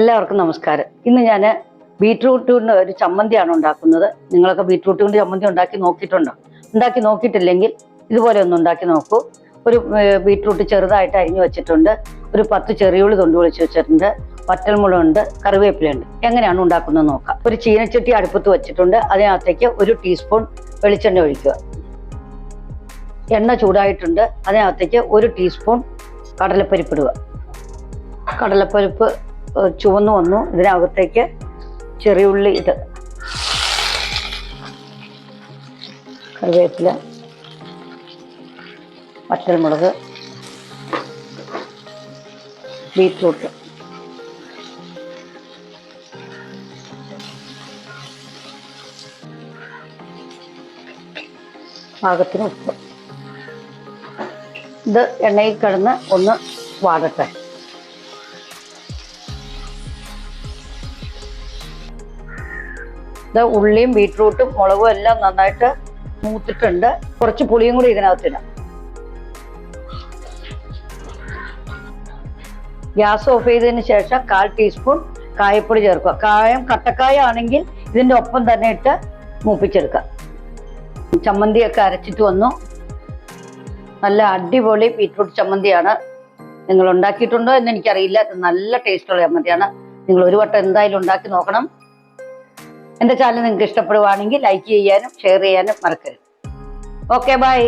എല്ലാവർക്കും നമസ്കാരം. ഇന്ന് ഞാൻ ബീട്രൂട്ട് കൊണ്ട് ഒരു ചമ്മന്തിയാണ് ഉണ്ടാക്കുന്നത്. നിങ്ങളൊക്കെ ബീട്രൂട്ട് കൊണ്ട് ചമ്മന്തി ഉണ്ടാക്കി നോക്കിയിട്ടുണ്ടോ? ഉണ്ടാക്കി നോക്കിയിട്ടില്ലെങ്കിൽ ഇതുപോലെ ഒന്ന് ഉണ്ടാക്കി നോക്കൂ. ഒരു ബീട്രൂട്ട് ചെറുതായിട്ട് അരിഞ്ഞു വെച്ചിട്ടുണ്ട്. ഒരു പത്ത് ചെറിയുള്ളി തൊണ്ട് വിളിച്ച് വെച്ചിട്ടുണ്ട്. വറ്റൽമുളകുണ്ട് കറിവേപ്പിലുണ്ട് എങ്ങനെയാണ് ഉണ്ടാക്കുന്നത് നോക്കാം. ഒരു ചീനച്ചട്ടി അടുപ്പത്ത് വെച്ചിട്ടുണ്ട്. അതിനകത്തേക്ക് ഒരു ടീസ്പൂൺ വെളിച്ചെണ്ണ ഒഴിക്കുക. എണ്ണ ചൂടായിട്ടുണ്ട്. അതിനകത്തേക്ക് ഒരു ടീസ്പൂൺ കടലപ്പരിപ്പ് ഇടുക. കടലപ്പരിപ്പ് ചുവന്നു വന്നു. ഇതിനകത്തേക്ക് ചെറിയുള്ളി ഇത്. കറിവേപ്പില വറ്റൽമുളക് ബീറ്റ്റൂട്ട്. പാകത്തിന് ഉപ്പ്. ഇത് എണ്ണയിൽ കിടന്ന് ഒന്ന് വാടട്ടെ. ഇത് ഉള്ളിയും ബീട്രൂട്ടും മുളകും എല്ലാം നന്നായിട്ട് മൂത്തിട്ടുണ്ട്. കുറച്ച് പുളിയും കൂടി ഇതിനകത്തിടാം. ഗ്യാസ് ഓഫ് ചെയ്തതിന് ശേഷം കാൽ ടീസ്പൂൺ കായപ്പൊടി ചേർക്കുക. കായം കട്ടക്കായ ആണെങ്കിൽ ഇതിന്റെ ഒപ്പം തന്നെ ഇട്ട് മൂപ്പിച്ചെടുക്കുക ചമ്മന്തിയൊക്കെ അരച്ചിട്ട് വന്നു. നല്ല അടിപൊളി ബീട്രൂട്ട് ചമ്മന്തിയാണ് നിങ്ങൾ ഉണ്ടാക്കിയിട്ടുണ്ടോ എന്ന് എനിക്കറിയില്ല. നല്ല ടേസ്റ്റുള്ള ചമ്മന്തിയാണ്. നിങ്ങൾ ഒരു വട്ടം എന്തായാലും ഉണ്ടാക്കി നോക്കണം. എന്റെ ചാനൽ നിങ്ങൾക്ക് ഇഷ്ടപ്പെടുവാണെങ്കിൽ ലൈക്ക് ചെയ്യാനും ഷെയർ ചെയ്യാനും മറക്കരുത്. Okay bye